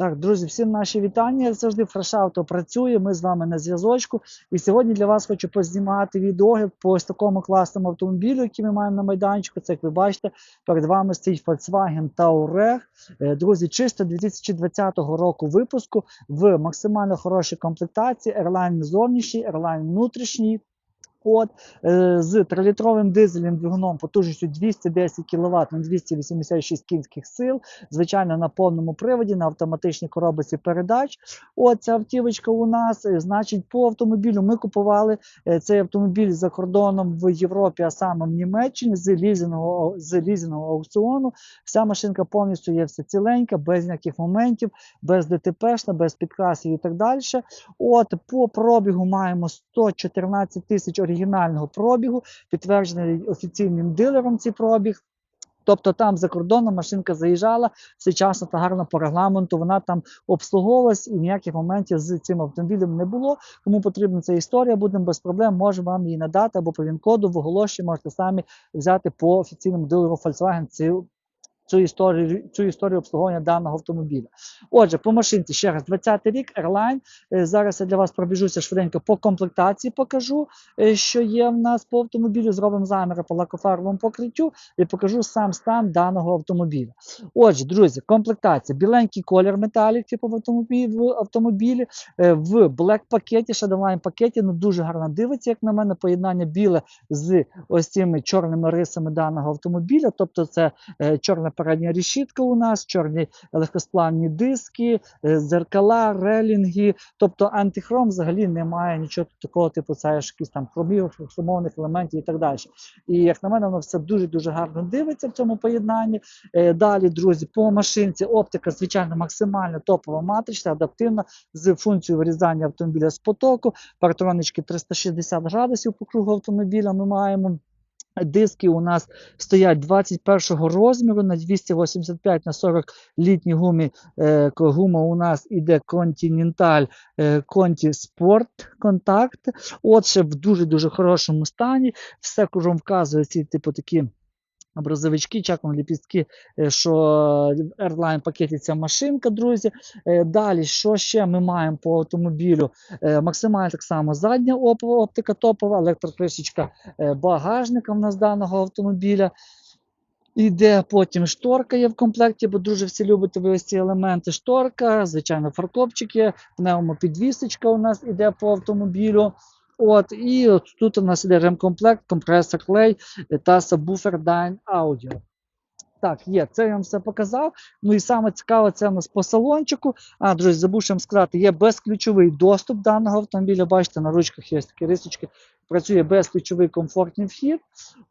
Так, друзі, всім наші вітання. Як завжди, Фрешавто працює. Ми з вами на зв'язочку. І сьогодні для вас хочу познімати відеогляд по ось такому класному автомобілю, який ми маємо на майданчику. Це як ви бачите, перед вами стоїть Volkswagen Touareg. Е, Друзі, чисто 2020 року випуску в максимально хорошій комплектації. Airline зовнішній, Airline внутрішній. От е, з 3-літровим дизельним двигуном потужністю 210 кВт на 286 кінських сил, звичайно, на повному приводі, на автоматичній коробці передач. От ця автівочка у нас, е, значить, по автомобілю ми купували е, цей автомобіль за кордоном в Європі, а саме в Німеччині з лізингового, з лізингового аукціону. Вся машинка повністю є все ціленька, без ніяких моментів, без ДТПшна, без підкрасів і так далі. От по пробігу маємо 114 тисяч оригінального пробігу, підтверджений офіційним дилером цей пробіг. Тобто там за кордоном машинка заїжджала всечасно та гарно по регламенту. Вона там обслуговувалась і ніяких моментів з цим автомобілем не було. Кому потрібна ця історія, будемо без проблем, можемо вам її надати або по він-коду в оголошенні можете самі взяти по офіційному дилеру Volkswagen цю цю історію цю історію обслуговування даного автомобіля. Отже, по машинці ще раз 20-й рік Airline. Е, Зараз я для вас пробіжуся швиденько по комплектації, покажу, е, що є в нас по автомобілю. Зробимо заміри по лакофарбовому покриттю і покажу сам стан даного автомобіля. Отже, друзі, комплектація. Біленький колір металік, типу в автомобілі, в автомобілі е, в блек пакеті, Shadowline пакеті. Ну дуже гарно дивиться, як на мене, поєднання біле з ось цими чорними рисами даного автомобіля. Тобто, це е, чорна передня решітка у нас, чорні легкосплавні диски, е, зеркала, релінги. Тобто антихром взагалі немає нічого такого, типу, це якісь там хромів, хромовних елементів і так далі. І як на мене, воно все дуже-дуже гарно дивиться в цьому поєднанні. Е, Далі, друзі, по машинці оптика, звичайно, максимально топова матрична, адаптивна з функцією вирізання автомобіля з потоку, партронички 360 градусів по кругу автомобіля ми маємо. Диски у нас стоять 21 розміру на 285 на 40 літні гумі. Е, гума у нас іде Continental е, Conti Sport Contact. Отже, в дуже-дуже хорошому стані. Все кругом вказує ці типу такі. Образовички, чаком ліпістки, е, що в Airline пакеті ця машинка, друзі. Е, Далі, що ще ми маємо по автомобілю? Е, Максимально так само задня оптика топова, електрокришечка е, багажника в нас даного автомобіля. Іде потім шторка є в комплекті, бо дуже всі любите ви ось ці елементи. Шторка, звичайно, фаркопчик є, пневмопідвісочка у нас іде по автомобілю. От, і от тут у нас іде ремкомплект, компресор клей та сабвуфер Dyne Audio. Так, є, це я вам все показав. Ну і саме цікаве, це у нас по салончику. А, друзі, забув вам сказати, є безключовий доступ даного автомобіля. Бачите, на ручках є такі рисочки. Працює безключовий комфортний вхід.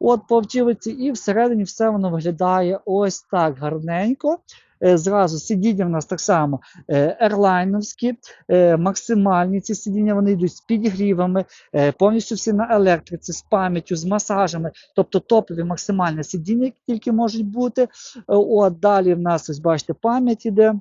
От по автівці, і всередині все воно виглядає ось так гарненько. Е, Зразу сидіння в нас так само е, ерлайновські, е, максимальні ці сидіння вони йдуть з підігрівами, повністю всі на електриці, з пам'яттю, з масажами, тобто топові максимальні сидіння, які тільки можуть бути. От далі в нас ось бачите, пам'ять іде.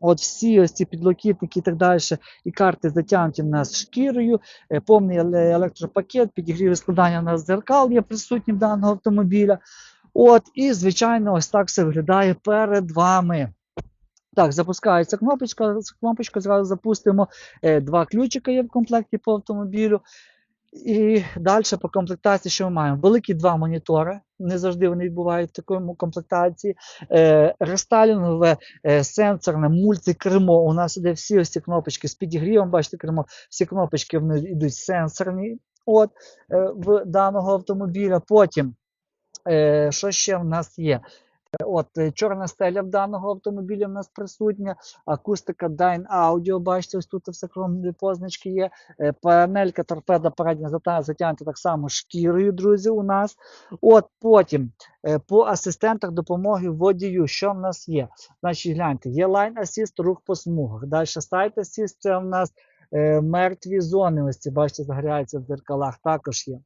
От всі ось ці підлокітники і так далі, і карти затягнуті в нас шкірою, повний електропакет, підігрів складання у нас зеркал є присутні в даного автомобіля. От, і, звичайно, ось так все виглядає перед вами. Так, запускається кнопочка. Кнопочку зразу запустимо. Е, Два ключика є в комплекті по автомобілю. І далі по комплектації, що ми маємо? Великі два монітори. Не завжди вони відбувають в такому комплектації. Е, рестайлінгове е, сенсорне мультикермо. У нас іде всі ось ці кнопочки з підігрівом. Бачите, кермо, всі кнопочки вони йдуть сенсорні от, е, в даного автомобіля. Потім, е, що ще в нас є? Е, От е, чорна стеля в даного автомобіля в нас присутня, акустика Dyne Audio, бачите, ось тут все крім позначки є. Панелька торпеда передня затягнута так само шкірою, друзі, у нас. От потім по асистентах допомоги водію, що в нас є? Значить, гляньте, є Line Assist, рух по смугах. Далі Side Assist, це в нас мертві зони. Ось ці, бачите, загоряються в дзеркалах, також є.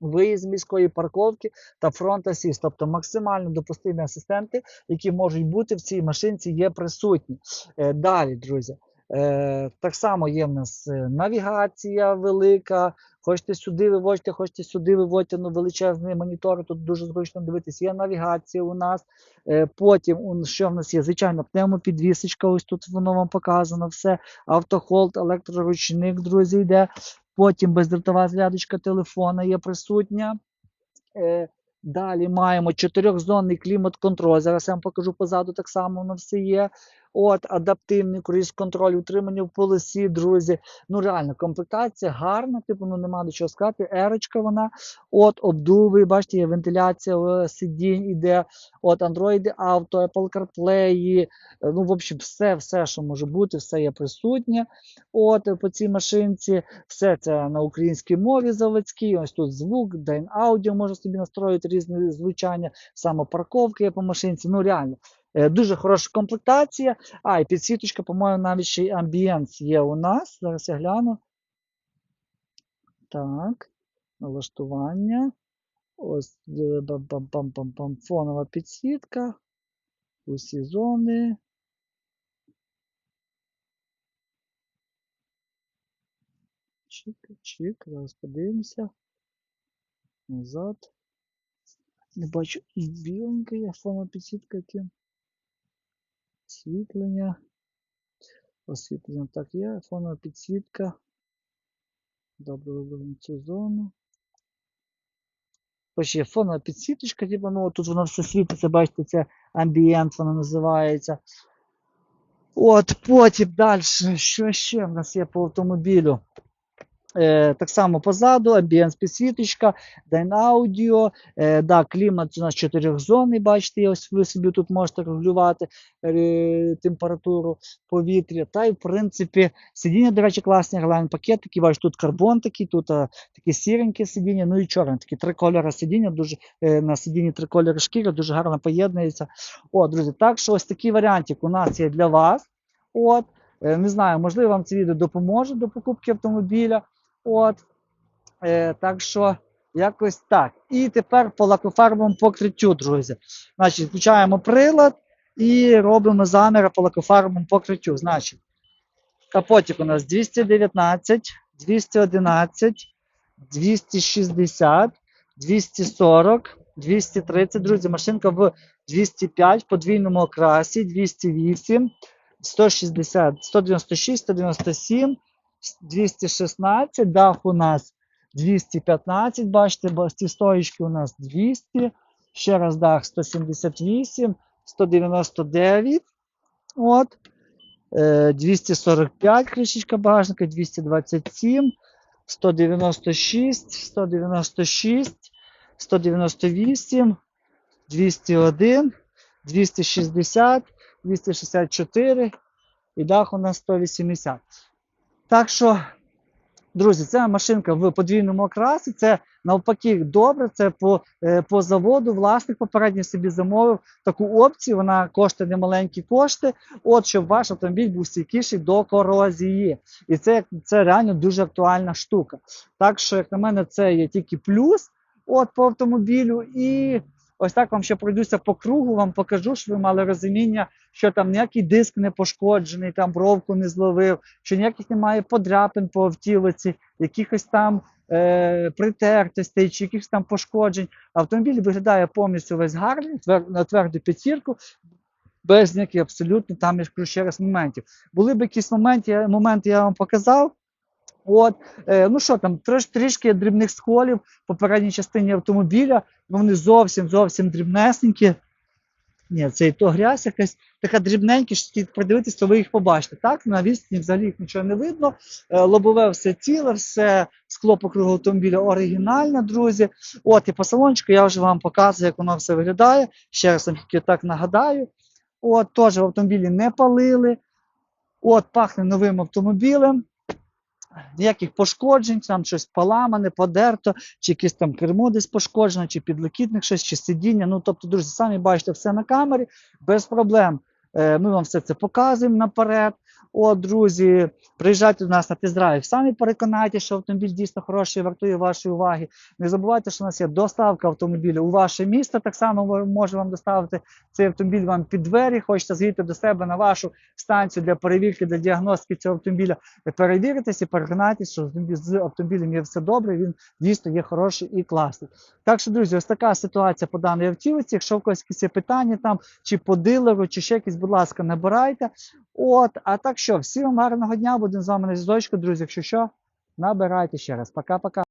Виїзд з міської парковки та фронт асіст, тобто максимально допустимі асистенти, які можуть бути в цій машинці, є присутні. Е, далі, друзі, е, так само є в нас е, навігація велика, Хочете сюди виводьте, хочете сюди виводьте, ну величезний монітор, тут дуже зручно дивитись. Є навігація у нас. Потім, що в нас є? Звичайно, пневмопідвісочка, ось тут воно вам показано все. Автохолд, електроручник, друзі, йде. Потім бездротова зарядочка телефона є присутня. Е, Далі маємо чотирьохзонний клімат-контроль. Зараз я вам покажу позаду, так само воно все є. От, адаптивний круїз-контроль, утримання в полосі, друзі. Ну, реально, комплектація гарна, типу, ну нема до чого сказати. Ерочка вона. От, обдуви, бачите, є вентиляція е, сидінь іде. От, Android Auto, Apple CarPlay. е, Ну, в общем, все, все, що може бути, все є присутнє. От, е, по цій машинці. Все це на українській мові заводській. Ось тут звук, Dyn Audio може собі настроїти різні звучання, самопарковка є по машинці. Ну, реально. Е, Дуже хороша комплектація. А, і підсвіточка, по-моєму, навіть ще й амбієнс є у нас. Зараз я гляну. Так, налаштування. Ось е, бам-бам-бам-бам-бам. Фонова підсвітка. Усі зони. Чик, чик. Зараз подивимося. Назад. Не бачу і біленька є фонова підсвітка. Які. Освітлення. Освітлення так є. Фонова підсвітка. Добре виберемо цю зону. Ось є фонова підсвіточка, типу, ну, тут воно все світиться, бачите, це амбієнт, воно називається. От, потім далі, що ще в нас є по автомобілю? Е, так само позаду, амбієнс підсвіточка, Dyn Audio, е, да, клімат у нас чотирьохзонний, бачите, ось ви собі тут можете регулювати е, температуру повітря. Та й, в принципі, сидіння, до речі, класні, глянь пакет такий, бачите, тут карбон такий, тут а, такі сіренькі сидіння, ну і чорне, такі три кольори сидіння, дуже, е, на сидінні три кольори шкіри, дуже гарно поєднується. О, друзі, так що ось такий варіантик у нас є для вас. От, е, не знаю, можливо, вам це відео допоможе до покупки автомобіля. От. Е, так що якось так. І тепер по лакофарбовому покриттю, друзі. Значить, включаємо прилад і робимо заміри по лакофарбовому покриттю. Значить, капотик у нас 219, 211, 260, 240, 230. Друзі, машинка в 205 в подвійному окрасі, 208, 160, 196, 197. 216, дах у нас 215, бачите, бо ці стоїчки у нас 200, ще раз дах 178, 199, от, е, 245 кришечка багажника, 227, 196, 196, 198, 201, 260, 264 і дах у нас 180. Так що, друзі, ця машинка в подвійному окрасі, це навпаки добре. Це по, е, по заводу. Власник попередньо собі замовив таку опцію. Вона коштує немаленькі кошти. От щоб ваш автомобіль був стійкіший до корозії. І це, це реально дуже актуальна штука. Так що, як на мене, це є тільки плюс от по автомобілю. І ось так вам ще пройдуся по кругу, вам покажу, щоб ви мали розуміння, що там ніякий диск не пошкоджений, там бровку не зловив, що ніяких немає подряпин по автівиці, якихось там е, притертостей чи якихось там пошкоджень. Автомобіль виглядає повністю весь гарний, твер, на тверду п'ятірку, без ніяких абсолютно там, я ж ще раз, моментів. Були б якісь моменти, моменти я вам показав. От, е, ну що там, трішки дрібних сколів в попередній частині автомобіля, вони зовсім зовсім дрібнесенькі. Ні, це і то грязь якась така дрібненька, що придивитись, то ви їх побачите. Так, на відстані взагалі їх нічого не видно. Е, Лобове все ціле, все скло по кругу автомобіля оригінальне, друзі. От і по салончику я вже вам показую, як воно все виглядає. Ще раз вам тільки так нагадаю. От, теж в автомобілі не палили. От, пахне новим автомобілем. Ніяких пошкоджень, там щось поламане, подерто, чи якесь там кермо десь пошкоджено, чи підлокітник щось, чи сидіння. Ну, тобто, друзі, самі бачите все на камері, без проблем. Е, Ми вам все це показуємо наперед. От, друзі, приїжджайте до нас на тест-драйв. Самі переконайтеся, що автомобіль дійсно хороший, вартує вашої уваги. Не забувайте, що у нас є доставка автомобіля у ваше місто. Так само ми можемо вам доставити цей автомобіль вам під двері. Хочете з'їхати до себе на вашу станцію для перевірки, для діагностики цього автомобіля. Перевіритесь і переконайтеся, що з автомобілем є все добре. Він дійсно є хороший і класний. Так що, друзі, ось така ситуація по даній автівці. Якщо в когось якісь є питання там, чи по дилеру, чи ще якісь, будь ласка, набирайте. От, а так що, всім гарного дня, будемо з вами на зв'язочку, друзі. Якщо що, набирайте ще раз. Пока-пока.